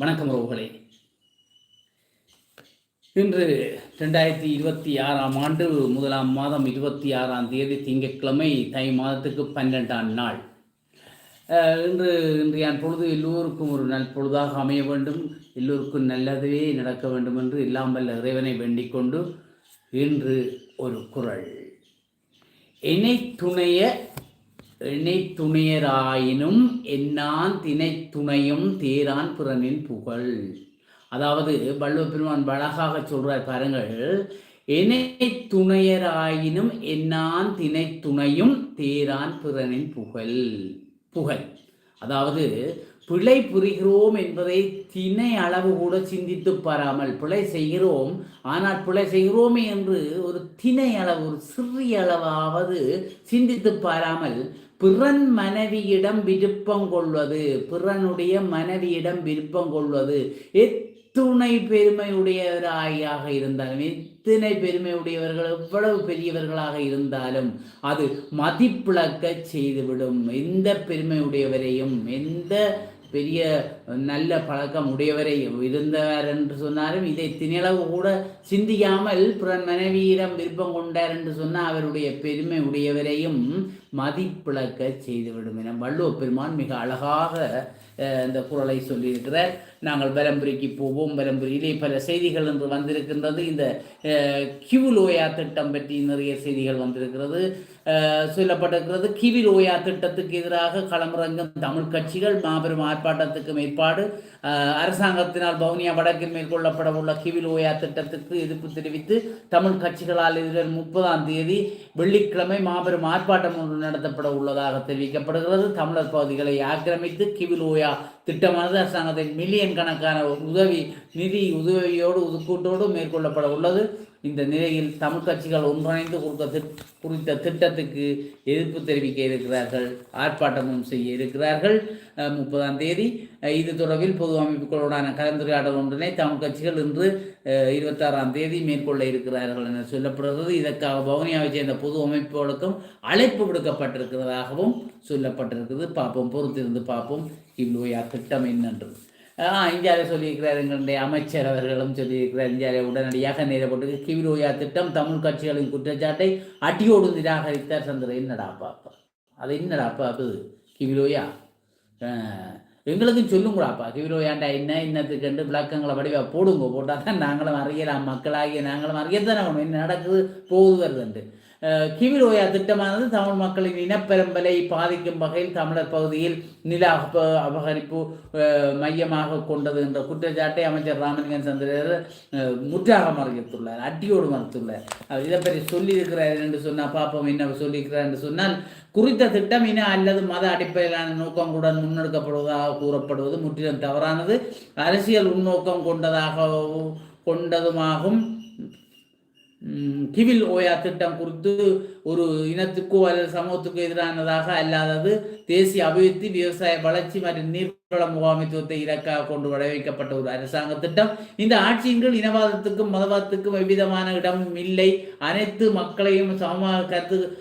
வணக்கம் உறவுகளே. இன்று ரெண்டாயிரத்தி இருபத்தி ஆறாம் ஆண்டு முதலாம் மாதம் இருபத்தி ஆறாம் தேதி திங்கட்கிழமை தை மாதத்துக்கு பன்னெண்டாம் நாள். இன்று இன்றையான் பொழுது எல்லோருக்கும் ஒரு நல் பொழுதாக அமைய வேண்டும். எல்லோருக்கும் நல்லதே நடக்க வேண்டும் என்று இல்லாமல் இறைவனை வேண்டிக் கொண்டு இன்று ஒரு குறள் இணை துணைய இணைத்துணையராயினும் என்னான் திணைத்துணையும் தேரான் பிறனின் புகழ். அதாவது வள்ளுவ பெருமான் அழகாக சொல்றார் பாருங்கள் இணை துணையராயினும் என்னான் திணை துணையும் தேரான் பிறனின் புகழ். புகழ். அதாவது பிழை புரிகிறோம் என்பதை திணை அளவு கூட சிந்தித்து பாராமல் பிழை செய்கிறோம் ஆனால் பிழை செய்கிறோமே என்று ஒரு திணை அளவு ஒரு சிறிய அளவாவது சிந்தித்து பாராமல் பிறன் மனைவியிடம் விருப்பம் கொள்வது பிறனுடைய மனைவியிடம் விருப்பம் கொள்வது எத்துணை பெருமையுடையவராயாக இருந்தாலும் எத்தனை பெருமையுடையவர்கள் எவ்வளவு பெரியவர்களாக இருந்தாலும் அது மதிப்பிழக்க செய்துவிடும். எந்த பெருமையுடையவரையும் எந்த பெரிய நல்ல பழக்கம் உடையவரை இருந்தவர் என்று சொன்னாலும் இதை தினளவு கூட சிந்திக்காமல் பிற மனைவியிடம் விருப்பம் கொண்டார் என்று சொன்னால் அவருடைய பெருமை உடையவரையும் மதிப்பிழக்க செய்துவிடும் என வள்ளுவ பெருமான் மிக அழகாக இந்த குரலை சொல்லியிருக்கிறார். நாங்கள் பரம்புரிக்கு போவோம். பரம்புரியிலே பல செய்திகள் என்று வந்திருக்கின்றது. இந்த அஹ், திட்டம் பற்றி நிறைய செய்திகள் வந்திருக்கிறது. சொல்லப்பட்டிருக்கிறது கிவி ஓயா திட்டத்துக்கு எதிராக களமிறங்கும் தமிழ் கட்சிகள் மாபெரும் ஆர்ப்பாட்டத்துக்கு மேற்பாடு. அரசாங்கத்தினால் வவுனியா வடக்கில் மேற்கொள்ளப்பட உள்ள கிவிலோயா திட்டத்துக்கு எதிர்ப்பு தெரிவித்து தமிழ் கட்சிகளால் எதிரில் முப்பதாம் தேதி வெள்ளிக்கிழமை மாபெரும் ஆர்ப்பாட்டம் ஒன்று நடத்தப்பட உள்ளதாக தெரிவிக்கப்படுகிறது. தமிழர் பகுதிகளை ஆக்கிரமித்து கிவிலோயா திட்டமானது அரசாங்கத்தின் மில்லியன் கணக்கான உதவி நிதி உதவியோடு ஒதுக்கீட்டோடு மேற்கொள்ளப்பட உள்ளது. இந்த நிலையில் தமிழ் கட்சிகள் ஒன்றிணைந்து கொடுத்த திட் குறித்த திட்டத்துக்கு எதிர்ப்பு தெரிவிக்க இருக்கிறார்கள் ஆர்ப்பாட்டமும் செய்ய இருக்கிறார்கள். முப்பதாம் தேதி இது தொடர்பில் பொது அமைப்புகளுடான கலந்துரையாடல் ஒன்றினை தமிழ் கட்சிகள் இன்று இருபத்தாறாம் தேதி மேற்கொள்ள இருக்கிறார்கள் என சொல்லப்படுகிறது. இதற்காக வவுனியாவை சேர்ந்த பொது அமைப்புகளுக்கும் அழைப்பு விடுக்கப்பட்டிருக்கிறதாகவும் சொல்லப்பட்டிருக்கிறது பார்ப்போம் பொறுத்திருந்து பார்ப்போம். இவ்வளோயா திட்டம் என்னென்று ஆஹ் இந்தியாவில் சொல்லியிருக்கிறார் எங்களுடைய அமைச்சர் அவர்களும் சொல்லியிருக்கிறார். இந்தியாவை உடனடியாக நேரப்பட்டு கிவிரோயா திட்டம் தமிழ் கட்சிகளின் குற்றச்சாட்டை அடியோடு நிராகரித்தார் சந்திர. என்னடா பாப்பா? அது என்னடா பாப்பு கிவிரோயா? ஆஹ் எங்களுக்கும் சொல்லுங்கடாப்பா. கிவிரோயாண்டா என்ன இன்னத்துக்கு விளக்கங்களை வடிவா போடுங்க. போட்டால் தான் நாங்களும் அறியலாம். மக்களாகிய நாங்களும் அறியத்தானே என்ன நடக்குது? போகுது வருதுண்டு அஹ் திட்டமானது தமிழ் மக்களின் இனப்பெரும்பலை பாதிக்கும் வகையில் தமிழர் பகுதியில் நில அப- அபகரிப்பு மையமாக கொண்டது என்ற குற்றச்சாட்டை அமைச்சர் ராமலிங்கன் சந்திரர் முற்றாக மறுத்துள்ளார் அட்டியோடு மறுத்துள்ளார். அவர் இதை பற்றி சொல்லியிருக்கிறார் என்று சொன்னால் பாப்போம் என்ன சொல்லியிருக்கிறார் என்று சொன்னால் குறித்த திட்டம் இன அல்லது மத அடிப்படையிலான நோக்கங்களுடன் முன்னெடுக்கப்படுவதாக கூறப்படுவது முற்றிலும் தவறானது. அரசியல் உள்நோக்கம் கொண்டதாக கொண்டதுமாகும். கிவில் ஓயா திட்டம் குறித்து ஒரு இனத்துக்கோ அல்லது சமூகத்துக்கோ எதிரானதாக அல்லாதது தேசிய அபிவிருத்தி விவசாய வளர்ச்சி மற்றும் நீர் முகாமைத்துவத்தை இலக்காக கொண்டு வடிவமைக்கப்பட்ட ஒரு அரசாங்க திட்டம். இந்த ஆட்சியின் இனவாதத்துக்கும் மதவாதத்துக்கும் எவ்விதமான இடமும் இல்லை. அனைத்து மக்களையும் சமமாக கருத்து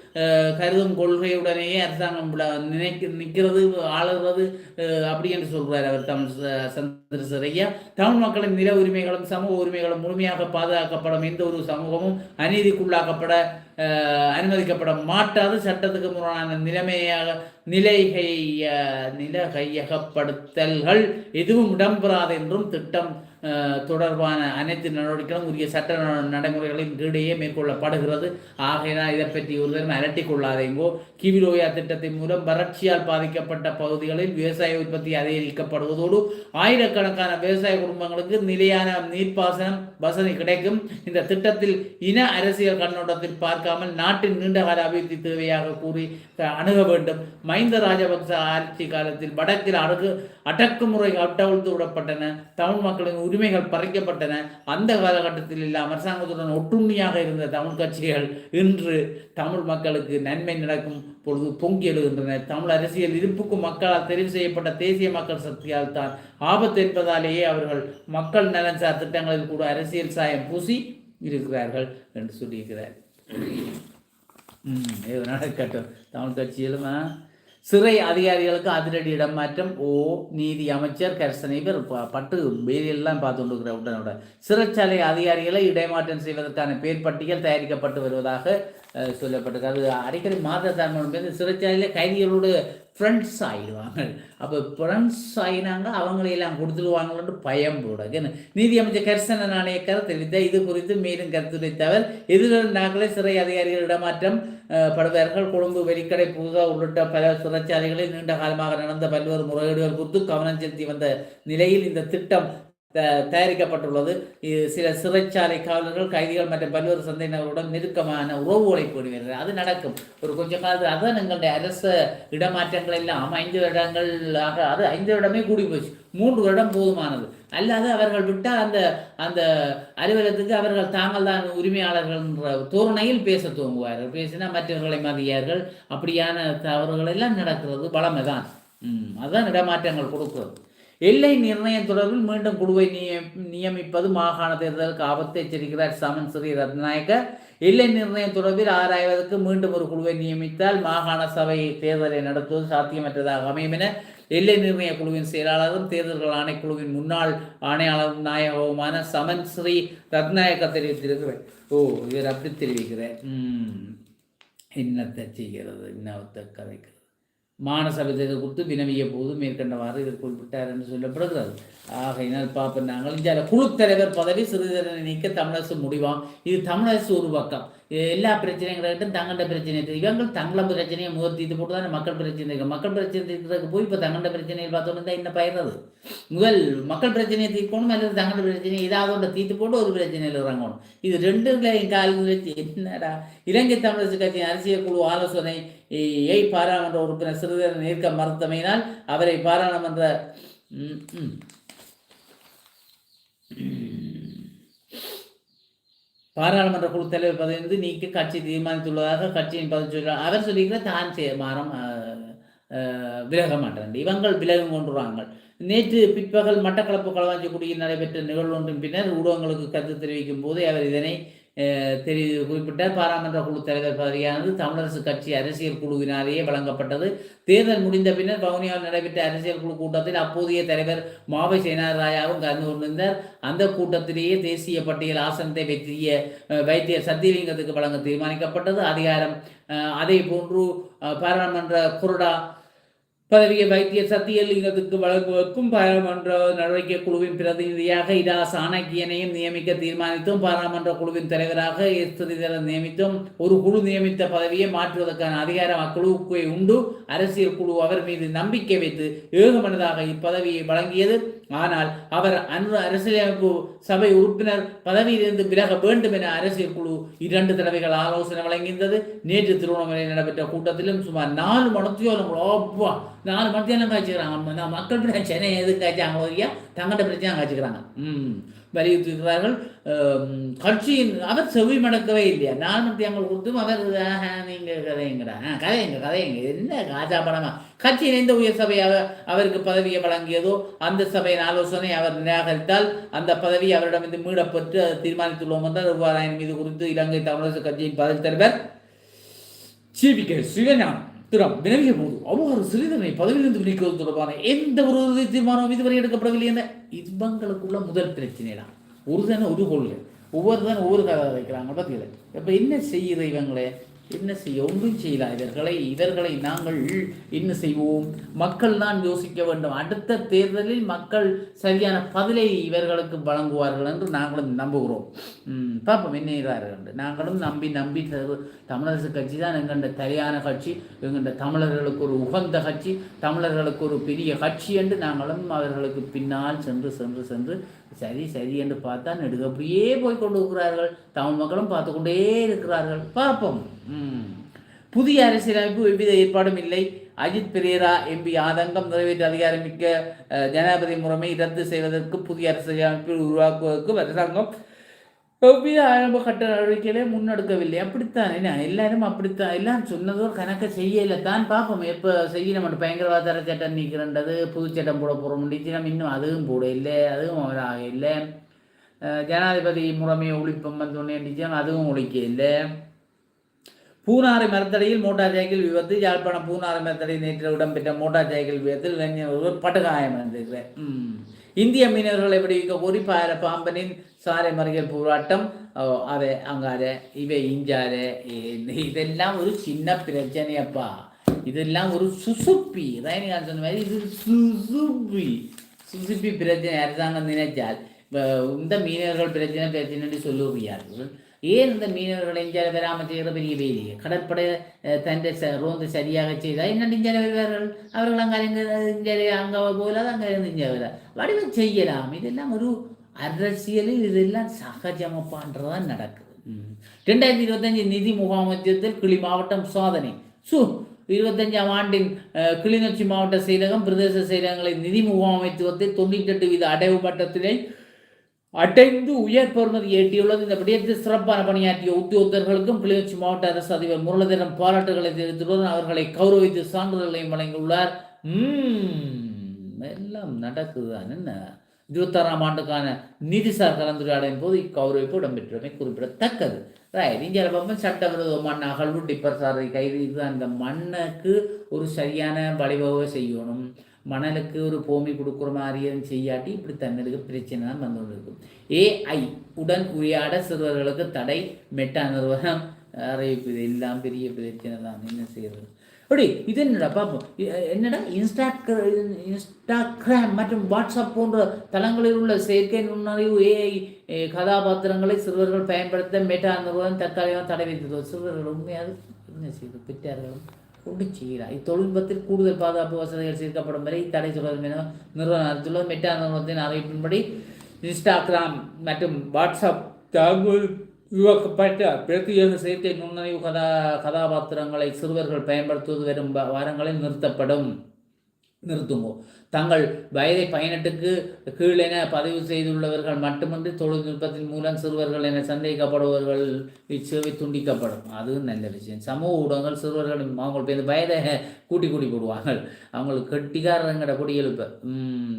கருதும் கொள்கையுடனேயே அரசாங்கம் நினைக்க நிற்கிறது ஆளுகிறது அப்படி என்று சொல்கிறார் அவர் தமிழ் ச- தமிழ் மக்களின் நில உரிமைகளும் சமூக உரிமைகளும் முழுமையாக பாதுகாக்கப்படும். எந்த ஒரு சமூகமும் அநீதிக்குள்ளாக்கப்பட அனுமதிக்கப்பட மாட்டாது. சட்டத்துக்கு முரணான நிலைமையாக நிலைகை நிலகையகப்படுத்தல்கள் எதுவும் இடம்பெறாது என்றும் திட்டம் தொடர்பான அனைத்து நடவடிக்கைகளும் உரிய சட்ட நடைமுறைகளின் கீழேயே மேற்கொள்ளப்படுகிறது. ஆகையினால் இதை பற்றி ஒருத்தரும் அலட்டிக் கொள்ளாதேங்கோ. கிவிலோயா திட்டத்தின் மூலம் வறட்சியால் பாதிக்கப்பட்ட பகுதிகளில் விவசாய உற்பத்தி அதிகரிக்கப்படுவதோடு ஆயிரக்கணக்கான விவசாய குடும்பங்களுக்கு நிலையான நீர்ப்பாசனம் வசதி கிடைக்கும். இந்த திட்டத்தில் இன அரசியல் கண்ணோட்டத்தில் பார்க்காமல் நாட்டின் நீண்டகால அபிவிருத்தி தேவையாக கூறி அணுக வேண்டும். மைந்த ராஜபக்ச ஆட்சி காலத்தில் வடக்கில் அடகு அடக்குமுறை அட்டவிழ்த்து விடப்பட்டன தமிழ் மக்களின் உரிமைகள் பறிக்கப்பட்டன. அந்த காலகட்டத்தில் எல்லாம் அரசாங்கத்துடன் ஒட்டுண்ணியாக இருந்த தமிழ் கட்சிகள் இன்று தமிழ் மக்களுக்கு நன்மை நடக்கும் பொழுது பொங்கி எழுகின்றன. தமிழ் அரசியல் இருப்புக்கும் மக்களால் தெரிவு செய்யப்பட்ட தேசிய மக்கள் சக்தியால் தான் ஆபத்து என்பதாலேயே அவர்கள் மக்கள் நலன் சார் திட்டங்களில் கூட அரசியல் சாயம் பூசி இருக்கிறார்கள் என்று சொல்லியிருக்கிறார். ம் நடக்கட்டும். தமிழ் கட்சியிலுமா சிறை அதிகாரிகளுக்கு அதிரடி இடமாற்றம். ஓ நீதி அமைச்சர் கரசனை பேர் ப- பட்டு வேதியெல்லாம் பார்த்து கொண்டிருக்கிற உடனோட. சிறைச்சாலை அதிகாரிகளை இடமாற்றம் செய்வதற்கான பேர் பட்டியல் தயாரிக்கப்பட்டு வருவதாக சொல்லப்பட்டிருக்கு. அது அடிக்கடி மாத தர்மம் சிறைச்சாலையில் கைதிகளோடு ஃப்ரெண்ட்ஸ் ஆகிடுவாங்க அப்போ ஃப்ரெண்ட்ஸ் ஆகினாங்க அவங்களையெல்லாம் கொடுத்துருவாங்களோன்னு பயம் போட நீதி அமைச்சர் கரிசன நாணயக்கர் தெரிவித்த இது குறித்து மேலும் கருத்துரைத்தவர் எதிரில் நாங்களே சிறை அதிகாரிகள் இடமாற்றம் அஹ், படுவார்கள். கொழும்பு வெறிக்கடை பூசா உள்ளிட்ட பல சிறைச்சாலைகளில் நீண்ட காலமாக நடந்த பல்வேறு முறையீடுகள் குறித்து கவனம் செலுத்தி வந்த நிலையில் இந்த திட்டம் தயாரிக்கப்பட்டுள்ளது. சில சிறைச்சாலை காவலர்கள் கைதிகள் மற்றும் பல்வேறு சந்தையினர்களுடன் நெருக்கமான உறவுகளை போடுவீர்கள் அது நடக்கும். ஒரு கொஞ்ச காலத்தில் அதான் எங்களுடைய அரச இடமாற்றங்கள் எல்லாம். ஐந்து வருடங்கள் ஆக அது ஐந்து வருடமே கூடி போச்சு. மூன்று வருடம் போதுமானது. அல்லாது அவர்கள் விட்டால் அந்த அந்த அலுவலகத்துக்கு அவர்கள் தாங்கள் தான் உரிமையாளர்கள் என்ற தோரணையில் பேச துவங்குவார்கள். பேசினா மற்றவர்களை மதியார்கள். அப்படியான தவறுகள் எல்லாம் நடக்கிறது. வளமை தான் ம், அதுதான் இடமாற்றங்கள் கொடுக்கிறது. எல்லை நிர்ணயம் தொடர்பில் மீண்டும் குழுவை நிய- நியமிப்பது மாகாண தேர்தலுக்கு ஆபத்தை எச்சரிக்கிறார் சமன் ஸ்ரீ ரத்நாயக்க எல்லை நிர்ணயம் தொடர்பில் ஆராய்வதற்கு மீண்டும் ஒரு குழுவை நியமித்தால் மாகாண சபை தேர்தலை நடத்துவது சாத்தியமற்றதாக அமையும் என எல்லை நிர்ணய குழுவின் செயலாளரும் தேர்தல்கள் ஆணைக்குழுவின் முன்னாள் ஆணையாளரும் நாயகவுமான சமன் ஸ்ரீ ரத்நாயக்க தெரிவித்திருக்கிறேன். ஓ இவர் அப்படி தெரிவிக்கிறேன் என்னத்தை செய்கிறது? இன்னத்தை கதைக்கு மானசபத்தை தேர்தல் குறித்து வினவிய போது மேற்கண்டவாறு இவர் குறிப்பிட்டார் என்று சொல்லப்படுகிறது. ஆகையினால் பார்ப்போம் நாங்கள் இந்தியாவில் குழு தலைவர் பதவி சிறிதரனை நீக்க தமிழரசு முடிவாம். இது தமிழரசு ஒரு பக்கம். எல்லா பிரச்சனைகளுக்கும் தங்கண்ட பிரச்சனை இருக்குது. இவங்க தங்கள பிரச்சனையை முதல் இது போட்டு தானே மக்கள் பிரச்சனை இருக்குது மக்கள் பிரச்சனை தீர்க்கிறதுக்கு போய் இப்போ தங்கண்ட பிரச்சனையில் பார்த்தோன்னு தான் என்ன பயிர்றது முதல் மக்கள் பிரச்சனையை தீர்க்கணும் அல்லது தங்கண்ட பிரச்சனையை ஏதாவது ஒன்றை தீர்த்து போட்டு ஒரு பிரச்சனையில் இறங்கணும். இது ரெண்டுலையும் காலில் வச்சு என்னடா இலங்கை தமிழரசு கட்சியின் அரசியல் குழு ஆலோசனை ஏய் பாராளுமன்ற உறுப்பினர் சிறிதரன் ஏற்க மறுத்தமையினால் அவரை பாராளுமன்ற ம், ம். பாராளுமன்ற குழு தலைவர் பதவியிலிருந்து நீக்க கட்சி தீர்மானித்துள்ளதாக கட்சியின் பதவி சொல்ல அவர் சொல்லிக்கிற தான் செய்ய மாறம் விலக மாட்டேன் இவங்கள் விலகம் கொண்டுறாங்க நேற்று பிற்பகல் மட்டக்களப்பு களவாஞ்சிக்குடியில் நடைபெற்ற நிகழ்வு ஒன்றின் பின்னர் ஊடகங்களுக்கு கருத்து தெரிவிக்கும் போது அவர் இதனை தெரி குறிப்பிட்ட பாராளுமன்ற குழு தலைவர் பதவியானது தமிழரசு கட்சி அரசியல் குழுவினாலேயே வழங்கப்பட்டது. தேர்தல் முடிந்த பின்னர் வவுனியாவில் நடைபெற்ற அரசியல் குழு கூட்டத்தில் அப்போதைய தலைவர் மாவை சேனாராயாவும் கலந்து கொண்டிருந்தார். அந்த கூட்டத்திலேயே தேசிய பட்டியல் ஆசனத்தை வைத்திய அஹ், சத்தியலிங்கத்துக்கு வழங்க தீர்மானிக்கப்பட்டது. அதிகாரம் அதே போன்று பாராளுமன்ற குருடா பதவியை வைத்திய சத்தியலிங்கத்துக்கு வழங்குவதற்கும் பாராளுமன்ற நடவடிக்கை குழுவின் பிரதிநிதியாக இரா சாணக்கியனையும் நியமிக்க தீர்மானித்தும் பாராளுமன்ற குழுவின் தலைவராக எஸ் ஸ்ரீதரன் நியமித்தும் ஒரு குழு நியமித்த பதவியை மாற்றுவதற்கான அதிகாரம் அக்குழுவுக்கு உண்டு. அரசியல் குழு அவர் மீது நம்பிக்கை வைத்து ஏகமனதாக இப்பதவியை வழங்கியது. ஆனால் அவர் அன்று அரசியலமைப்பு சபை உறுப்பினர் பதவியிலிருந்து விலக வேண்டும் என அரசியல் குழு இரண்டு தடவைகள் ஆலோசனை வழங்கியிருந்தது. நேற்று திருவண்ணாமலையில் நடைபெற்ற கூட்டத்திலும் சுமார் நாலு மணத்தியோலம் அப்பா நாலு மணத்தியோலம் காய்ச்சிக்கிறாங்க நான் மக்கள் சென்னை எது காய்ச்சாங்களோ ஒழியா தங்கட பிரச்சனை காய்ச்சிக்கிறாங்க ம். வலியுறுத்திருக்கிறார்கள் அம், கட்சியின் அவர் செவி மடக்கவே இல்லையா? நாலு மத்தியங்கள் கொடுத்தும் அவர் ஆஹா, நீங்க கதைங்கிறா ஆ, கதைங்க கதைங்க என்ன காஜா படமா? கட்சியின் எந்த உயர் சபை அவர் அவருக்கு பதவியை வழங்கியதோ அந்த சபையின் ஆலோசனை அவர் நிராகரித்தால் அந்த பதவி அவரிடமிருந்து மீளப்பெற்று அதை தீர்மானித்துள்ளோம் என்றால் ரூபாராயன் மீது குறித்து இலங்கை தமிழரசு கட்சியின் பதவி தலைவர் சிபிகே சிவஞானம். திறம் வினவிய போது அவ்வாறு சிறிதனை பதவியிலிருந்து விலக்குவது தொடர்பான எந்த ஒரு தீர்மானம் இதுவரை எடுக்கப்படவில்லை என இவங்களுக்குள்ள முதல் பிரச்சனை தான் ஒரு தானே ஒரு கொள்கை. ஒவ்வொரு தானே ஒவ்வொரு கதை வைக்கிறாங்க. பார்த்தீங்களா இப்போ என்ன செய்யுது இவங்களே? என்ன செய்ய ஒன்றும் செய்யலாம் இவர்களை இவர்களை நாங்கள் என்ன செய்வோம்? மக்கள் தான் யோசிக்க வேண்டும். அடுத்த தேர்தலில் மக்கள் சரியான பதிலை இவர்களுக்கு வழங்குவார்கள் என்று நாங்களும் நம்புகிறோம். பார்ப்போம் என்ன என்று. நாங்களும் நம்பி நம்பி தமிழரசு கட்சி தான் எங்கண்ட தலையான கட்சி எங்கண்ட தமிழர்களுக்கு ஒரு உகந்த கட்சி தமிழர்களுக்கு ஒரு பெரிய கட்சி என்று நாங்களும் அவர்களுக்கு பின்னால் சென்று சென்று சென்று சரி சரி என்று பார்த்தா நெடுக. அப்படியே போய் கொண்டு இருக்கிறார்கள். தமிழ் மக்களும் பார்த்து கொண்டே இருக்கிறார்கள். பார்ப்போம். புதிய அரசியலமைப்பு எவ்வித ஏற்பாடும் இல்லை. அஜித் பெரேரா எம்பி ஆதங்கம் நிறைவேற்ற அதிகாரமிக்க மிக்க ஜனாதிபதி முறைமை ரத்து செய்வதற்கு புதிய அரசியலமைப்பில் உருவாக்குவதற்கு அரசாங்கம் எவ்வித ஆரம்ப கட்ட நடவடிக்கைகளே முன்னெடுக்கவில்லை. அப்படித்தான்? என்ன எல்லாரும் அப்படித்தான். எல்லாம் சொன்னதோ கணக்க செய்யலை. தான் பார்ப்போம். எப்போ செய்யணும்? மட்டும் பயங்கரவாத சட்டம் நீக்கிறன்றது புது சட்டம் போட போகிறோம் நம்ம இன்னும் அதுவும் போட இல்லை. அதுவும் அவராக இல்லை. ஜனாதிபதி முறைமையை ஒழிப்பம் வந்தோடனே நிச்சயம் அதுவும் ஒழிக்க இல்லை. பூனாறு மரத்தடையில் மோட்டார் சைக்கிள் விபத்து. யாழ்ப்பாணம் பூனாறு மரத்தடையில் நேற்று இடம்பெற்ற மோட்டார் சைக்கிள் விபத்தில் இளைஞர் ஒருவர் படுகாயம் அடைந்திருக்கிறார் ம். இந்திய மீனவர்களை விடுவிக்க கோரி பார பாம்பனின் சாலை மறியல் போராட்டம் ஓ, அவை அங்கார இவை இஞ்சார இதெல்லாம் ஒரு சின்ன பிரச்சனையப்பா இதெல்லாம் ஒரு சுசுப்பி. ரஜினிகாந்த் சொன்ன மாதிரி இது சுசுப்பி. சுசுப்பி பிரச்சனை. அரசாங்கம் நினைச்சால்? இந்த மீனவர்கள் பிரச்சனை பிரச்சனை சொல்லுகிறார்கள் ஏன் இந்த மீனவர்கள் இஞ்சால வராமல் செய்கிற பெரிய வேலையை. கடற்படை தன்னை ச- ரோந்து சரியாக செய்தால் என்ன இஞ்சால வருவார்கள்? அவர்கள் அங்கே அங்கே இஞ்சால அங்கே போகலாது அங்கே இருந்து இங்கே வர. வடிவம் செய்யலாம். இதெல்லாம் ஒரு அரசியலில் இதெல்லாம் சகஜமப்பான்றதான் நடக்குது. ரெண்டாயிரத்தி இருபத்தஞ்சு நிதி முகாமத்தியத்தில் கிளி மாவட்டம் சாதனை. சு இருபத்தஞ்சாம் ஆண்டின் கிளிநொச்சி மாவட்ட செயலகம் பிரதேச செயலகங்களின் நிதி முகாமைத்துவத்தை தொண்ணூற்றி எட்டு வீத அடைவு மட்டத்தினை அடைந்து உயர் பெறுமதி எட்டியுள்ளது இந்த விடயத்தில் சிறப்பான பணியாற்றிய உத்தியோகர்களுக்கும் கிளிநொச்சி மாவட்ட அரசு அதிபர் முரளிதரன் பாராட்டுகளை தெரிவித்துள்ளதுடன் அவர்களை கௌரவித்து சான்றிதழ்களையும் வழங்கியுள்ளார். ம், எல்லாம் நடக்குதுதான் என்ன? இருபத்தாறாம் ஆண்டுக்கான நிதிசார் கலந்துரையாடலின் போது இக்கௌரவிப்பு இடம்பெற்றமை குறிப்பிடத்தக்கது. ரைட் இந்தியாவில் பார்ப்போம் சட்டவிரோத மண் அகழ்வு டிப்பர் சாரதி கைது இதுதான் இந்த மண்ணுக்கு ஒரு சரியான வழிவகை செய்யணும். மணலுக்கு ஒரு பூமி கொடுக்குற மாதிரியும் செய்யாட்டி இப்படி தன்னுக்கு பிரச்சனை தான் வந்து கொண்டிருக்கும். ஏஐ உடன் உரையாட சிறுவர்களுக்கு தடை மெட்டா நிறுவனம் அறிவிப்பு இது எல்லாம் பெரிய பிரச்சனை தான் என்ன செய்யறது? அப்படி இது என்னடா பார்ப்போம் என்னடா? இன்ஸ்டாக்ர இன்ஸ்டாகிராம் மற்றும் வாட்ஸ்அப் போன்ற தளங்களில் உள்ள செயற்கை நுண்ணறிவு ஏஐ கதாபாத்திரங்களை சிறுவர்கள் பயன்படுத்த மெட்டா நிறுவனம் தற்காலிகமாக தடை வைத்தது சிறுவர்கள் உண்மையாக என்ன செய்யுது பெற்றார்களும் கொண்டு செய்கிறார் இத்தொழில்நுட்பத்தில் கூடுதல் பாதுகாப்பு வசதிகள் சேர்க்கப்படும் வரை தடை சொல்வதும் என நிறுவனம் அறிவித்துள்ளது. மெட்டா நிறுவனத்தின் அறிவிப்பின்படி இன்ஸ்டாகிராம் மற்றும் வாட்ஸ்அப் தகவல் உருவாக்கப்பட்ட பிரத்யேக செயற்கை நுண்ணறிவு கதா கதாபாத்திரங்களை சிறுவர்கள் பயன்படுத்துவது வரும் வ- வாரங்களில் நிறுத்தப்படும். நிறுத்துமோ தங்கள் வயதை பயனெட்டுக்கு கீழென பதிவு செய்துள்ளவர்கள் மட்டுமின்றி தொழில்நுட்பத்தின் மூலம் சிறுவர்கள் என சந்தேகிக்கப்படுபவர்கள் இச்சேவை துண்டிக்கப்படும். அதுவும் நல்ல விஷயம். சமூக ஊடகங்கள் சிறுவர்களின் அவங்களுக்கு இந்த வயதை கூட்டி கூட்டி போடுவாங்க அவங்களுக்கு கெட்டிக்காரங்கிற கொடி எழுப்ப.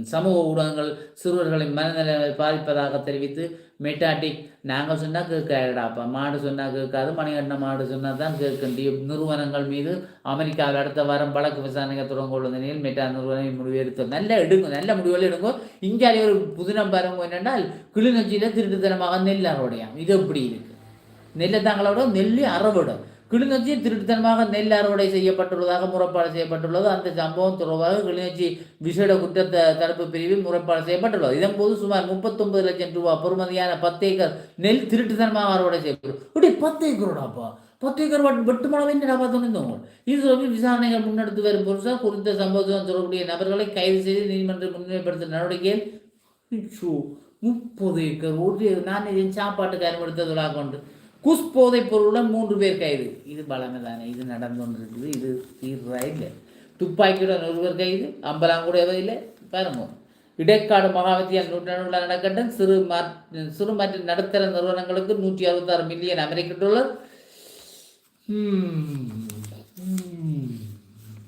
சமூக ஊடகங்கள் சிறுவர்களின் மனநிலை பாதிப்பதாக தெரிவித்து மெட்டாட்டி நாங்கள் சொன்னால் கேட்கடாப்பா மாடு சொன்னால் கேட்காது. மணிகண்ட மாடு சொன்னால் தான் கேட்கின்ற. நிறுவனங்கள் மீது அமெரிக்காவில் அடுத்த வாரம் வழக்கு விசாரணைகள் தொடங்க உள்ள நிலையில் மெட்டா நிறுவனம் முடிவு எடுத்தோம் நல்ல எடுங்க நல்ல முடிவுகள் எடுங்க இந்தியாவிலே ஒரு புதினம் பாருங்க என்னென்னால் கிளிநொச்சியில் திருட்டுத்தனமாக நெல் அறுவடையாம் இது எப்படி இருக்குது நெல்லை தாங்களோட நெல் அறவிடும் கிளிநொச்சி திருட்டுத்தனமாக நெல் அறுவடை செய்யப்பட்டுள்ளதாக முறைப்பாடு செய்யப்பட்டுள்ளது. அந்த சம்பவம் தொடர்பாக கிளிநொச்சி விசேட குற்ற தடுப்பு பிரிவில் முறைப்பாடு செய்யப்பட்டுள்ளது. இதன்போது சுமார் முப்பத்தொன்பது லட்சம் ரூபாய் பெறுமதியான பத்து ஏக்கர் நெல் திருட்டுத்தனமாக அறுவடை செய்யப்படும் இப்படி பத்து ஏக்கரோடாப்பா? பத்து ஏக்கர் வட்டு வெட்டுமளவு என்னடா பார்த்துருந்தோம் இது தொடர்பில் விசாரணைகள் முன்னெடுத்து வரும் பொருசாக குறித்த சம்பவத்துடன் தொடர்புடைய நபர்களை கைது செய்து நீதிமன்றம் முன்னிலைப்படுத்தும் நடவடிக்கையில் முப்பது ஏக்கர். ஒரு நான் சாப்பாட்டு சாப்பாட்டுக்கு அனுமதித்ததாக கொண்டு குஸ் போதைப் பொருளுடன் மூன்று பேர் கைது. இது பலமை தானே. இது நடந்து இது தீர்றா இல்லை. துப்பாக்கியுடன் ஒருவர் கைது. அம்பலாங்கூட எதுவும் இல்லை. பாருங்க. இடைக்காடு மகாவித்தியால் நூற்றாண்டுள்ள நடக்கட்டும் சிறு மா சிறு மற்றும் நடுத்தர நிறுவனங்களுக்கு நூற்றி அறுபத்தாறு மில்லியன் அமெரிக்க டாலர்.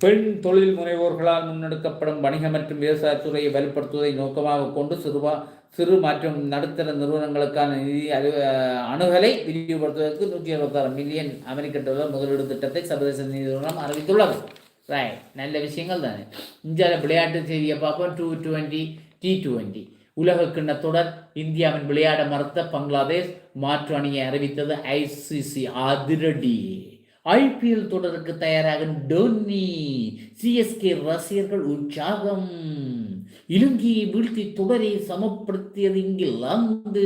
பெண் தொழில் முனைவோர்களால் முன்னெடுக்கப்படும் வணிக மற்றும் விவசாயத்துறையை வலுப்படுத்துவதை நோக்கமாக கொண்டு சிறுவா சிறு மற்றும் நடுத்தர நிறுவனங்களுக்கான நிதி அறி அணுகலை விரிவுபடுத்துவதற்கு நூற்றி அறுபத்தாறு மில்லியன் அமெரிக்க டாலர் முதலீடு திட்டத்தை சர்வதேச நிதி நிறுவனம் அறிவித்துள்ளது. ரைட் நல்ல விஷயங்கள் தானே. இந்தியாவில் விளையாட்டு செய்தியை பார்ப்போம். டூ டுவெண்ட்டி டி டுவெண்ட்டி உலக கிண்ணத்தொடர் இந்தியாவின் விளையாட மறுத்த பங்களாதேஷ் மாற்று அணியை அறிவித்தது ஐசிசி அதிரடி. ஐபிஎல் தொடருக்கு தயாராகும் டோனி சிஎஸ்கே ரசிகர்கள் உற்சாகம். இலங்கையை வீழ்த்தி தொடரை சமப்படுத்தியது இங்கிலாந்து.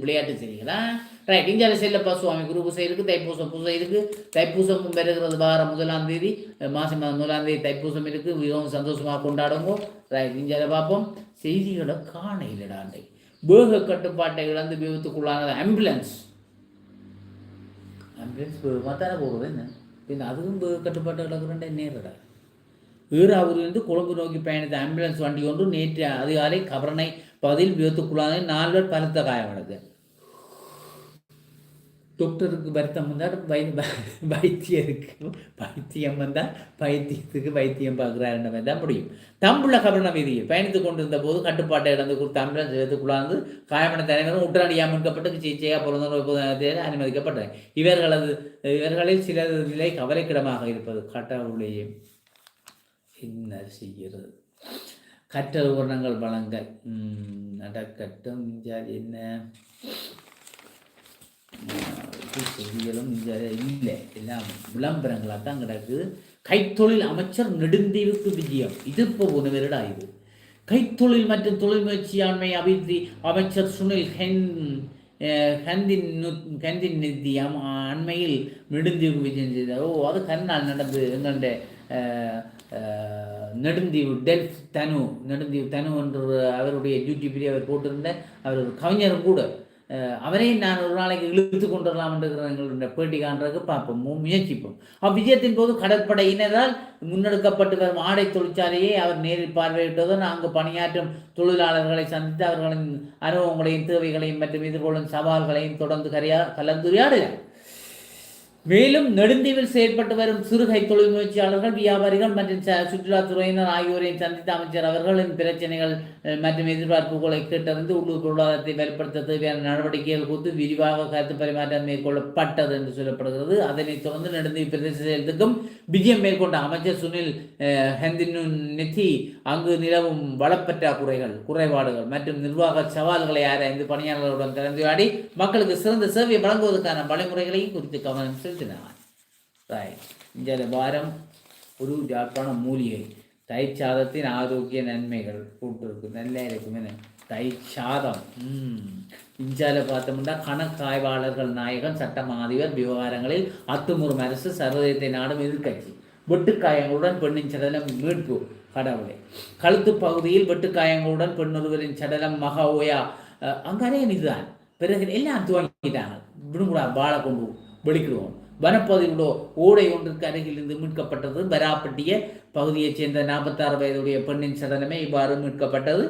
விளையாட்டு செய்திகளா? ரைட் இந்தியாவில் செல்லப்பா சுவாமி குரு பூசை இருக்குது தைப்பூசம் பூசை இருக்கு. தைப்பூசமும் பெறுகிறது வாரம் முதலாம் தேதி மாசி மாதம் முதலாம் தேதி தைப்பூசம் இருக்கு. மிகவும் சந்தோஷமாக கொண்டாடுங்க. ரைட் இந்தியாவில் பார்ப்போம். செய்திகளை காண இல்லடாண்டை வேக கட்டுப்பாட்டை இழந்து விபத்துக்குள்ளானது ஆம்புலன்ஸ் ஆம்புலன்ஸ் வேகமாக தானே போகிறது என்ன பின் அதுவும் கட்டுப்பாட்டு கிடக்குறேன் நேரடா ஈராவூரிலிருந்து கொழும்பு நோக்கி பயணித்த ஆம்புலன்ஸ் வண்டி ஒன்று நேற்று அதிகாலை கபரனை பகுதியில் விபத்துக்குள்ளான நால்வர் பலத்த காயமடைந்து டாக்டருக்கு வருத்தம் வந்தால் வை வைத்தியருக்கு வைத்தியம் வந்தால் வைத்தியத்துக்கு வைத்தியம் பார்க்குறாருன்ற தான் முடியும். தம்புள்ள கபரண வீதியில் பயணித்து கொண்டிருந்த போது கட்டுப்பாட்டை இழந்து கொடுத்து ஆம்புலன்ஸ் எடுத்துக்குள்ளாந்து காயமடைந்த தலைவரும் உடனடியாக மீட்கப்பட்டு சிகிச்சையாக பிறந்த அனுமதிக்கப்பட்டார் இவர்களது இவர்களில் சிலது நிலை கவலைக்கிடமாக இருப்பது கடவுளையே என்ன செய்கிறது. கற்றல் உபகரணங்கள் வழங்க நடக்கட்டும். என்ன? செய்திகளும் இல்லை. எல்லாம் விளம்பரங்களாக தான் கிடக்குது. கைத்தொழில் அமைச்சர் நெடுந்தீவுக்கு விஜயம். இது இப்போ உணவரிடா இது. கைத்தொழில் மற்றும் தொழில் முயற்சியாண்மை அபிவிருத்தி அமைச்சர் சுனில் ஹென் ஹந்தின் ஹந்தின் நிதி அண்மையில் நெடுந்தீவு விஜயம் செய்தார். ஓ அது கருநாள் நடந்து எங்களுடைய நெடுந்தீவு டெல்ஃப் தனு நெடுந்தீவு தனு என்ற அவருடைய யூடியூப்பிலே அவர் போட்டிருந்த. அவர் ஒரு கவிஞரும் கூட. அவரையும் நான் ஒரு நாளைக்கு இழுத்து கொண்டு வரலாம் என்று எங்களுடைய பேட்டி காண்றதுக்கு பார்ப்போம். முயற்சிப்போம். அவ்விஜயத்தின் போது கடற்படையினரால் முன்னெடுக்கப்பட்டு வரும் ஆடை தொழிற்சாலையை அவர் நேரில் பார்வையிட்டதும் அங்கு பணியாற்றும் தொழிலாளர்களை சந்தித்து அவர்களின் அனுபவங்களையும் தேவைகளையும் மற்றும் எதிர்கொள்ளும் சவால்களையும் தொடர்ந்து கரையா கலந்துரையாடுகிறார். மேலும் நெடுந்தீவில் செயல்பட்டு வரும் சிறுகை தொழில் முயற்சியாளர்கள் வியாபாரிகள் மற்றும் சுற்றுலாத்துறையினர் ஆகியோரையும் சந்தித்த அமைச்சர் அவர்களின் பிரச்சனைகள் மற்றும் எதிர்பார்ப்புகளை கேட்டறிந்து உள்ளூர் பொருளாதாரத்தை வலுப்படுத்த தேவையான நடவடிக்கைகள் குறித்து விரிவாக கருத்து பரிமாற்றம் மேற்கொள்ளப்பட்டது என்று சொல்லப்படுகிறது. அதனைத் தொடர்ந்து நெடுந்தீவு பிரதேச செயலத்துக்கும் விஜயம் மேற்கொண்ட அமைச்சர் சுனில் ஹெந்தினு நெத்தி அங்கு நிலவும் வளப்பற்றாக்குறைகள் குறைபாடுகள் மற்றும் நிர்வாக சவால்களை ஆராய்ந்து பணியாளர்களுடன் கலந்துரையாடி மக்களுக்கு சிறந்த சேவை வழங்குவதற்கான வழிமுறைகளையும் குறித்து கவனம் செலுத்தினார் ரைட் இந்த வாரம் ஒரு ஜாப்பான மூலிகை தயிர் சாதத்தின் ஆரோக்கிய நன்மைகள் போட்டிருக்கு நல்லா இருக்கும் தயிர் சாதம் இஞ்சால பார்த்தோம்னா கணக்காய்வாளர்கள் நாயகன் சட்டம் அதிபர் விவகாரங்களில் அத்துமுறும் அரசு சர்வதேசத்தை நாடும் எதிர்கட்சி வெட்டுக்காயங்களுடன் பெண்ணின் சடலம் மீட்பு கடவுளை கழுத்து பகுதியில் வெட்டுக்காயங்களுடன் பெண்ணொருவரின் சடலம் மகா ஓயா அங்கே இதுதான் பிறகு எல்லாம் துவங்கிட்டாங்க விடுமுடா வாழை கொண்டு வெளிக்கிடுவோம் வனப்பகுதிகளோ ஓடை ஒன்றுக்கு அருகில் இருந்து மீட்கப்பட்டது. பராப்பட்டிய பகுதியைச் சேர்ந்த நாற்பத்தாறு வயதுடைய பெண்ணின் சடலமே இவ்வாறு மீட்கப்பட்டது.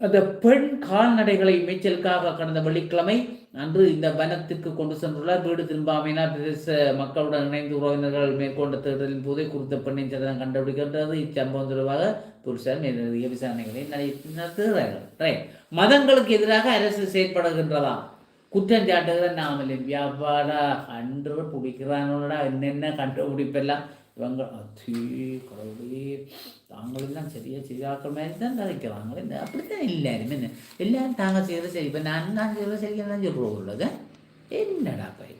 அந்த பெண் கால்நடைகளை மேய்ச்சலுக்காக கடந்த வெள்ளிக்கிழமை அன்று இந்த வனத்திற்கு கொண்டு சென்றுள்ளார் வீடு திரும்பாமையினால் பிரதேச மக்களுடன் இணைந்து உறவினர்கள் மேற்கொண்ட தேர்தலின் போதே குறித்த பெண்ணின் சடலம் கண்டுபிடிக்கின்றது. இச்சம்பவம் தொடர்பாக புருஷர் மேலதிக விசாரணைகளை நடத்துகிறார்கள். மதங்களுக்கு எதிராக அரசு செயற்படுகின்றதாம் குற்றம் சாட்டுகிற நாமலே வியாபாரா கண்டு பிடிக்கிறானோடா என்னென்ன கண்டுபிடிப்பெல்லாம் இவங்க அத்தி கடவுளே தாங்களெல்லாம் சரியாக சரியாக்கிற மாதிரி தான் கதைக்கிறாங்களே அப்படித்தான் எல்லாரும் என்ன எல்லாரும் தாங்க செய்கிற சரி இப்போ நான் நான் செய்கிற சரியாக தான் சொல்கிறோம் உள்ளது என்னடா பை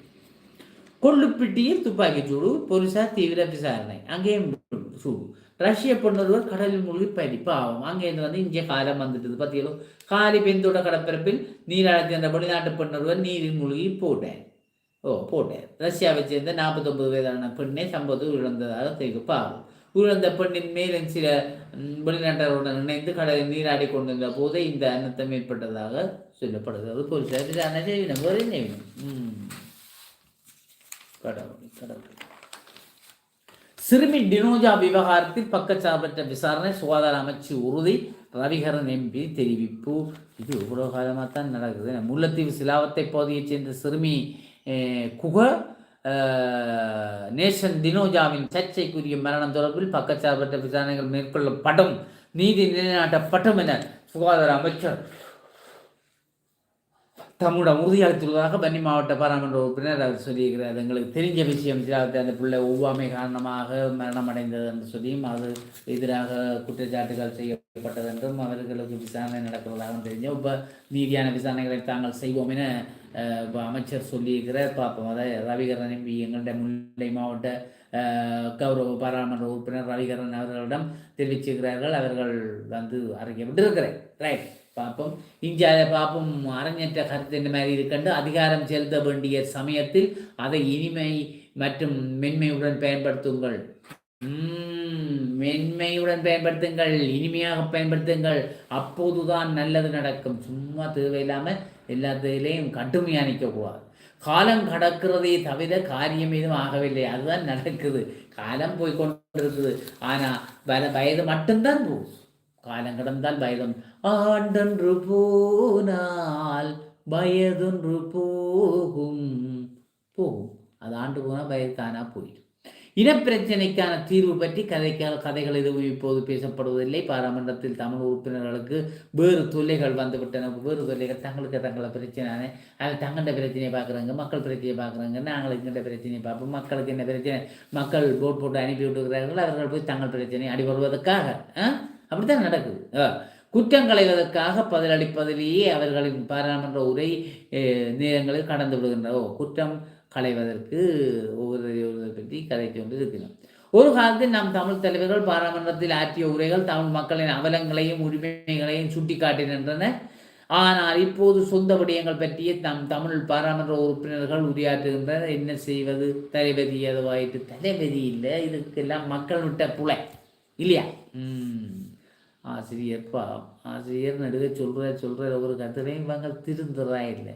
கொள்ளுப்பிட்டியில் துப்பாக்கி சூடு போலீஸார் தீவிர விசாரணை அங்கேயும் சூடு ரஷ்ய பொண்ணொருவர் கடலில் மூழ்கி பயிரி பாவம் அங்கேருந்து வந்து இங்கே காலம் வந்துட்டது பார்த்தீங்களோ காலி பெந்தோட கடற்பரப்பில் நீராழத்தி என்ற வெளிநாட்டு பெண்ணொருவர் நீரில் மூழ்கி போட்டார். ஓ போட்டார். ரஷ்யாவை சேர்ந்த நாற்பத்தொன்பது வயதான பெண்ணை சம்பவத்தில் இழந்ததாக தெரிவிக்க பாவம் உயிரிழந்த பெண்ணின் மேலும் சில வெளிநாட்டருடன் இணைந்து கடலில் நீராடி கொண்டிருந்த போது இந்த அன்னத்தம் ஏற்பட்டதாக சொல்லப்படுகிறது. போலீசார் விசாரணை செய்யணும் வேறு என்ன கடவுள் கடவுள். சிறுமி டினோஜா விவகாரத்தில் பக்கச்சார்பற்ற விசாரணை சுகாதார அமைச்சு உறுதி. ரவிகரன் எம்பி தெரிவிப்பு. இது இவ்வளோ காலமாக தான் நடக்குது? முல்லைத்தீவு சிலாவத்தை பகுதியைச் சேர்ந்த சிறுமி குக நேஷன் டினோஜாவின் சர்ச்சைக்குரிய மரணம் தொடர்பில் பக்கச்சார்பற்ற விசாரணைகள் மேற்கொள்ளப்படும். நீதி நிலைநாட்டப்படும் என சுகாதார அமைச்சர் தம்முடைய உறுதியளித்துள்ளதாக பன்னி மாவட்ட பாராளுமன்ற உறுப்பினர் அவர் சொல்லியிருக்கிறார். எங்களுக்கு தெரிஞ்ச விஷயம் அந்த பிள்ளை ஒவ்வாமை காரணமாக மரணம் அடைந்தது என்று சொல்லியும் அது எதிராக குற்றச்சாட்டுகள் செய்யப்பட்டது என்றும் அவர்களுக்கு விசாரணை நடக்கிறதாகவும் தெரிஞ்ச இப்போ நீதியான விசாரணைகளை தாங்கள் செய்வோம் என அமைச்சர் சொல்லியிருக்கிறார். பார்ப்போம் அதாவது ரவிகரன் எம்பி எங்களுடைய முல்லை மாவட்ட கௌரவ பாராளுமன்ற உறுப்பினர் ரவிகரன் அவர்களிடம் தெரிவிச்சிருக்கிறார்கள். அவர்கள் வந்து அறிக்கை விட்டிருக்கிறேன். ரைட். பார்ப்போம். இந்தியாவில் பார்ப்போம் அரங்கேற்ற கருத்து என்ன மாதிரி இருக்கண்டு அதிகாரம் செலுத்த வேண்டிய சமயத்தில் அதை இனிமை மற்றும் மென்மையுடன் பயன்படுத்துங்கள். மென்மையுடன் பயன்படுத்துங்கள் இனிமையாக பயன்படுத்துங்கள். அப்போதுதான் நல்லது நடக்கும். சும்மா தேவையில்லாமல் எல்லாத்திலையும் கடுமையாக நிற்கக்கூடாது காலம் கடக்கிறதே தவிர காரியம் எதுவும் ஆகவில்லை. அதுதான் நடக்குது. காலம் போய் கொண்டிருக்குது. ஆனால் வயது மட்டும்தான் போகும் காலம் கடந்தால் வயதும் ஆண்டொன்று போனால் பயதொன்று போகும். அது ஆண்டு போனால் வயதுக்கானா போயிடும். இனப்பிரச்சனைக்கான தீர்வு பற்றி கதைக்கால் கதைகள் எதுவும் இப்போது பேசப்படுவதில்லை. பாராளுமன்றத்தில் தமிழ் உறுப்பினர்களுக்கு வேறு தொல்லைகள் வந்துவிட்டன. வேறு தொல்லைகள். தங்களுக்கு தங்களை பிரச்சனை அது தங்கண்ட பிரச்சனையை பார்க்குறாங்க. மக்கள் பிரச்சனையை பார்க்குறாங்க. நாங்கள் இந்த பிரச்சனையை பார்ப்போம். மக்களுக்கு என்ன பிரச்சனை? மக்கள் போட் போட்டு அனுப்பி விட்டுக்கிறார்கள் அவர்கள் போய் தங்கள் பிரச்சனையை அடிபடுவதற்காக. அப்படித்தான் நடக்குது. குற்றம் களைவதற்காக பதிலளிப்பதிலேயே அவர்களின் பாராளுமன்ற உரை நேரங்களில் கடந்து விடுகின்றன குற்றம் களைவதற்கு ஒவ்வொரு பற்றி கதைத்து கொண்டு இருக்கிறோம் ஒரு காலத்தில் நம் தமிழ் தலைவர்கள் பாராளுமன்றத்தில் ஆற்றிய உரைகள் தமிழ் மக்களின் அவலங்களையும் உரிமைகளையும் சுட்டிக்காட்டுகின்றன. ஆனால் இப்போது சொந்த விடயங்கள் பற்றிய நம் தமிழ் பாராளுமன்ற உறுப்பினர்கள் உரையாற்றுகின்றனர். என்ன செய்வது? தலைவதி அதுவாயிட்டு தலைவதி இல்லை. இதுக்கெல்லாம் மக்கள் விட்ட புலை. இல்லையா? ஆசிரியர் ஆசிரியர் நடுக சொல்கிற சொல்கிற ஒரு கருத்தரையும் இவங்க திருந்துறா இல்லை.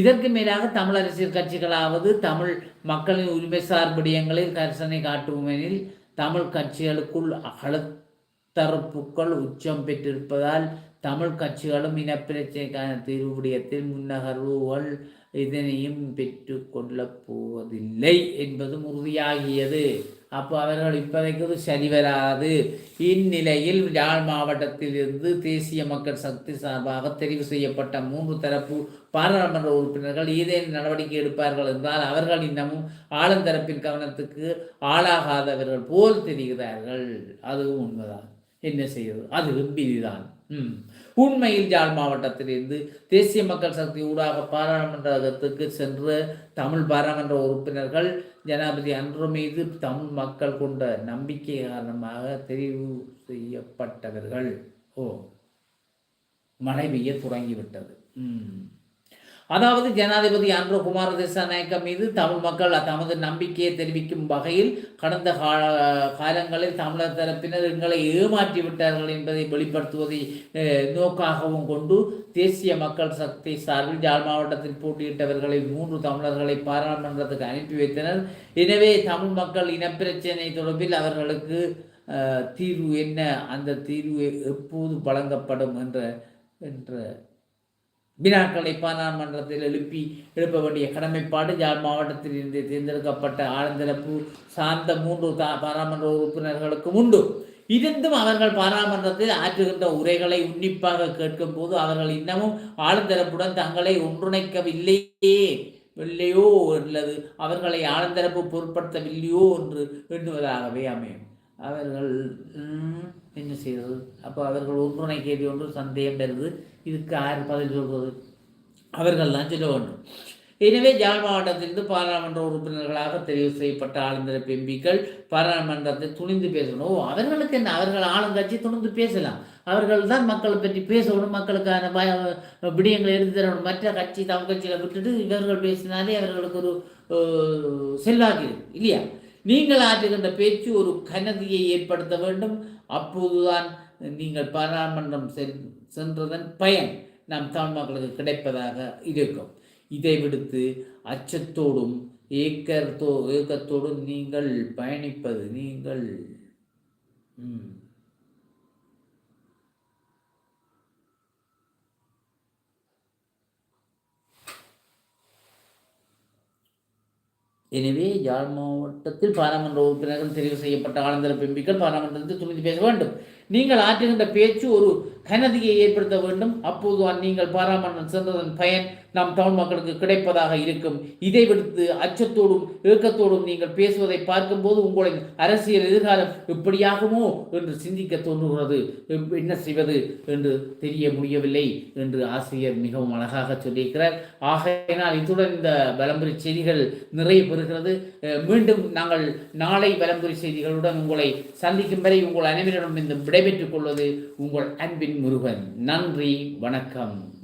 இதற்கு மேலாக தமிழ் அரசியல் கட்சிகளாவது தமிழ் மக்களின் உரிமை சார்படியங்களில் கரிசனை காட்டுமெனில் தமிழ் கட்சிகளுக்குள் அகலத்தரப்புக்கள் உச்சம் பெற்றிருப்பதால் தமிழ் கட்சிகளும் இனப்பிரச்சனைக்கான தீர்வு விடயத்தில் முன்னகர்வுகள் இதனையும் பெற்று கொள்ளப் போவதில்லை என்பதும் உறுதியாகியது. அப்போ அவர்கள் இப்போதைக்கு சரி வராது. இந்நிலையில் யாழ் மாவட்டத்தில் இருந்து தேசிய மக்கள் சக்தி சார்பாக தெரிவு செய்யப்பட்ட மூன்று தரப்பு பாராளுமன்ற உறுப்பினர்கள் ஏதேனும் நடவடிக்கை எடுப்பார்கள் என்றால் அவர்கள் இன்னமும் ஆளுந்தரப்பின் கவனத்துக்கு ஆளாகாதவர்கள் போல் தெரிகிறார்கள். அதுவும் உண்மைதான். என்ன செய்வது? அது விதிதான். உண்மையில் ஜாழ் மாவட்டத்திலிருந்து தேசிய மக்கள் சக்தி ஊடாக பாராளுமன்றத்துக்கு சென்ற தமிழ் பாராளுமன்ற உறுப்பினர்கள் ஜனாதிபதி அன்று மீது தமிழ் மக்கள் கொண்ட நம்பிக்கை காரணமாக தெரிவு செய்யப்பட்டவர்கள். ஓ மழை பெய்ய தொடங்கிவிட்டது அதாவது ஜனாதிபதி அன்று குமார திசாநாயக்க மீது தமிழ் மக்கள் தமது நம்பிக்கையை தெரிவிக்கும் வகையில் கடந்த கால காலங்களில் தமிழர் தரப்பினர் எங்களை ஏமாற்றி விட்டார்கள் என்பதை வெளிப்படுத்துவதை நோக்காகவும் கொண்டு தேசிய மக்கள் சக்தி சார்பில் ஜாழ் மாவட்டத்தில் போட்டியிட்டவர்களை மூன்று தமிழர்களை பாராளுமன்றத்துக்கு அனுப்பி வைத்தனர். எனவே தமிழ் மக்கள் இனப்பிரச்சனை தொடர்பில் அவர்களுக்கு தீர்வு என்ன? அந்த தீர்வு எப்போது வழங்கப்படும்? என்ற என்ற வினாக்களை பாராளுமன்றத்தில் எழுப்பி எழுப்ப வேண்டிய கடமைப்பாடு யாழ் மாவட்டத்தில் இருந்து தேர்ந்தெடுக்கப்பட்ட ஆழ்ந்திறப்பு சார்ந்த மூன்று தா பாராளுமன்ற உறுப்பினர்களுக்கும் உண்டு. இருந்தும் அவர்கள் பாராளுமன்றத்தில் ஆற்றுகின்ற உரைகளை உன்னிப்பாக கேட்கும் போது அவர்கள் இன்னமும் ஆழ்ந்தரப்புடன் தங்களை ஒன்றிணைக்கவில்லையே இல்லையோ அல்லது அவர்களை ஆழ்ந்தரப்பு பொருட்படுத்தவில்லையோ என்று எண்ணுவதாகவே அமையும். அவர்கள் என்ன செய்வது? அப்போ அவர்கள் ஒன்றுனை கேள்வி ஒன்று சந்தேகம் பெறுது. இதுக்கு யார் பதில் சொல்வது. அவர்கள் தான் சொல்ல வேண்டும். எனவே ஜாழ் மாவட்டத்திலிருந்து பாராளுமன்ற உறுப்பினர்களாக தெரிவு செய்யப்பட்ட ஆளுநர் எம்பிக்கள் பாராளுமன்றத்தை துணிந்து பேசணும். ஓ அவர்களுக்கு என்ன? அவர்கள் ஆளுங்கட்சி துணிந்து பேசலாம். அவர்கள் தான் மக்களை பற்றி பேசணும் மக்களுக்கான பய விடயங்களை எடுத்து தரணும். மற்ற கட்சி தமிழ் கட்சியில் விட்டுட்டு இவர்கள் பேசினாலே அவர்களுக்கு ஒரு செல்வாக்கு இல்லையா? நீங்கள் ஆற்றுகின்ற பேச்சு ஒரு கனதியை ஏற்படுத்த வேண்டும். அப்போதுதான் நீங்கள் பாராளுமன்றம் சென்றதன் பயன் நம் தமிழ் மக்களுக்கு கிடைப்பதாக இருக்கும். இதை விடுத்து அச்சத்தோடும் ஏக்கத்தோ ஏக்கத்தோடும் நீங்கள் பயணிப்பது நீங்கள் எனவே யாழ் மாவட்டத்தில் பாராளுமன்ற உறுப்பினர்கள் தெரிவு செய்யப்பட்ட ஆனந்தர பெம்பிக்கள் பாராளுமன்றத்தில் துணிந்து பேச வேண்டும். நீங்கள் ஆற்றுகின்ற பேச்சு ஒரு கனதியை ஏற்படுத்த வேண்டும். அப்போதுதான் நீங்கள் பாராமண்ணன் சென்றதன் பயன் நம் தமிழ் மக்களுக்கு கிடைப்பதாக இருக்கும். இதை விடுத்து அச்சத்தோடும் ஏக்கத்தோடும் நீங்கள் பேசுவதை பார்க்கும்போது உங்களின் அரசியல் எதிர்காலம் எப்படியாகுமோ என்று சிந்திக்க தோன்றுகிறது. என்ன செய்வது என்று தெரிய முடியவில்லை என்று ஆசிரியர் மிகவும் அழகாக சொல்லியிருக்கிறார். ஆகையினால் இத்துடன் இந்த பலம்புரி செய்திகள் நிறைய பெறுகிறது. மீண்டும் நாங்கள் நாளை பலம்புரி செய்திகளுடன் உங்களை சந்திக்கும் வரை உங்கள் அனைவரிடம் இந்த விடைபெற்றுக் கொள்வது உங்கள் அன்பின் முருகன். நன்றி வணக்கம்.